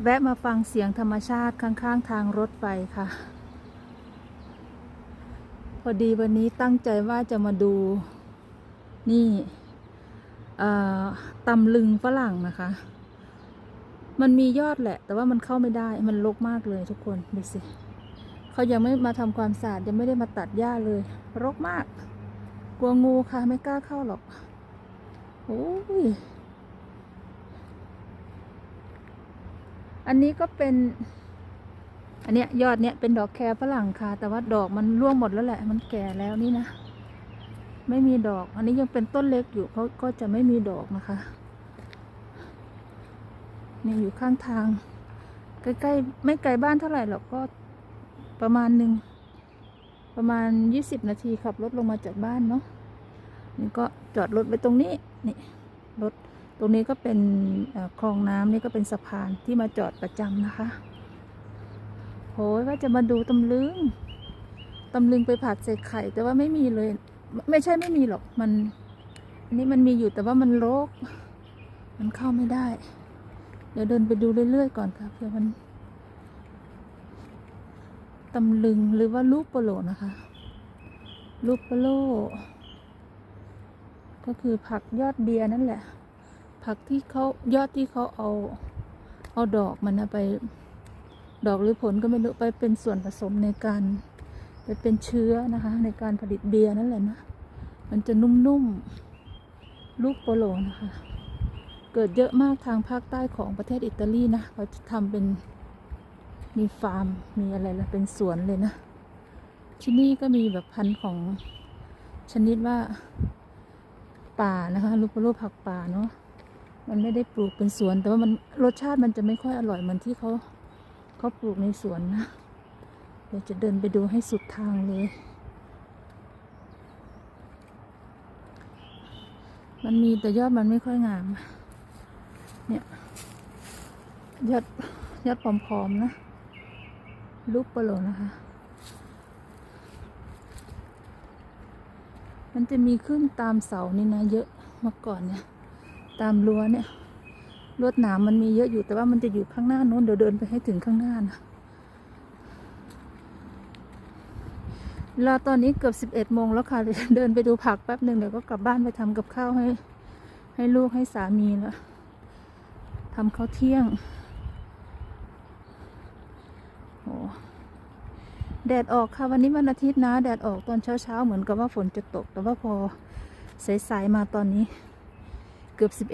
แวะมาฟังเสียงธรรมชาติข้างๆ ทางรถไฟค่ะ พอดีวันนี้ตั้งใจว่าจะมาดู นี่เอ่อตำลึงฝรั่งนะคะ มันมียอดแหละ แต่ว่ามันเข้าไม่ได้มันรกมากเลยทุกคนดูสิเขายังไม่มาทำความสะอาดยังไม่ได้มาตัดหญ้าเลย รกมาก กลัวงูค่ะไม่กล้าเข้าหรอกโอ้ย อันนี้ก็เป็น อันเนี้ยยอดเนี้ยเป็นดอกแครฝรั่งค่ะ แต่ว่าดอกมันร่วงหมดแล้วแหละ มันแก่แล้วนี่นะ ไม่มีดอก อันนี้ยังเป็นต้นเล็กอยู่เขาก็จะไม่มีดอกนะคะเนี่ยอยู่ข้างทาง ใกล้ๆไม่ไกลบ้านเท่าไหร่หรอกก็ประมาณหนึ่งประมาณยี่สิบนาทีขับรถลงมาจากบ้านเนาะนี่ก็จอดรถไว้ตรงนี้นี่รถ รงนี้ก็เป็นคลองน้ำนี่ก็เป็นสะพานที่มาจอดประจำนะคะโหยว่าจะมาดูตำลึงตำลึงไปผัดใส่ไข่ แต่ว่าไม่มีเลย ไม่ใช่ไม่มีหรอกมันอันนี้มันมีอยู่แต่ว่ามันรก มันเข้าไม่ได้ เดี๋ยวเดินไปดูเรื่อยๆก่อนค่ะเผื่อมันตำลึงหรือว่าลูกโปโลนะคะ ลูกโปโลก็คือผักยอดเบียร์นั่นแหละ ผักที่เขายอดที่เขาเอา เอาดอกมันนะไป ดอกหรือผลก็ไม่รู้ไปเป็นส่วนผสมในการไปเป็นเชื้อนะคะ ในการผลิตเบียร์นั่นแหละนะ มันจะนุ่มๆลูกโปโลนะคะ เกิดเยอะมากทางภาคใต้ของประเทศอิตาลีนะเขาจะทำเป็นมีฟาร์มมีอะไรละเป็นสวนเลยนะ ที่นี่ก็มีแบบพันธุ์ของชนิดว่าป่านะคะลูกโปโลผักป่าเนาะ มันไม่ได้ปลูกเป็นสวน แต่ว่ามันรสชาติมันจะไม่ค่อยอร่อยเหมือนที่เขาเขาปลูกในสวนนะ เดี๋ยวจะเดินไปดูให้สุดทางเลย มันมีแต่ยอดมันไม่ค่อยงาม เนี่ยยอดยอดผอมๆนะ ลูกปโลนะคะ มันจะมีขึ้นตามเสานี่นะ เยอะมื่อก่อนเนี่ย ตามรั้วเนี่ยลวดหนามมันมีเยอะอยู่แต่ว่ามันจะอยู่ข้างหน้าโน้นเดี๋ยวเดินไปให้ถึงข้างหน้านะเวลาตอนนี้เกือบสิบเอ็ดโมงแล้วค่ะเดินไปดูผักแป๊บหนึ่งเดี๋ยวก็กลับบ้านไปทำกับข้าวให้ ให้ลูกให้สามีแล้วทำข้าวเที่ยงโอ้แดดออกค่ะวันนี้วันอาทิตย์นะ แดดออกตอนเช้าเช้าเหมือนกับว่าฝนจะตก แต่ว่าพอสายๆมาตอนนี้เกือบสิบเอ็ด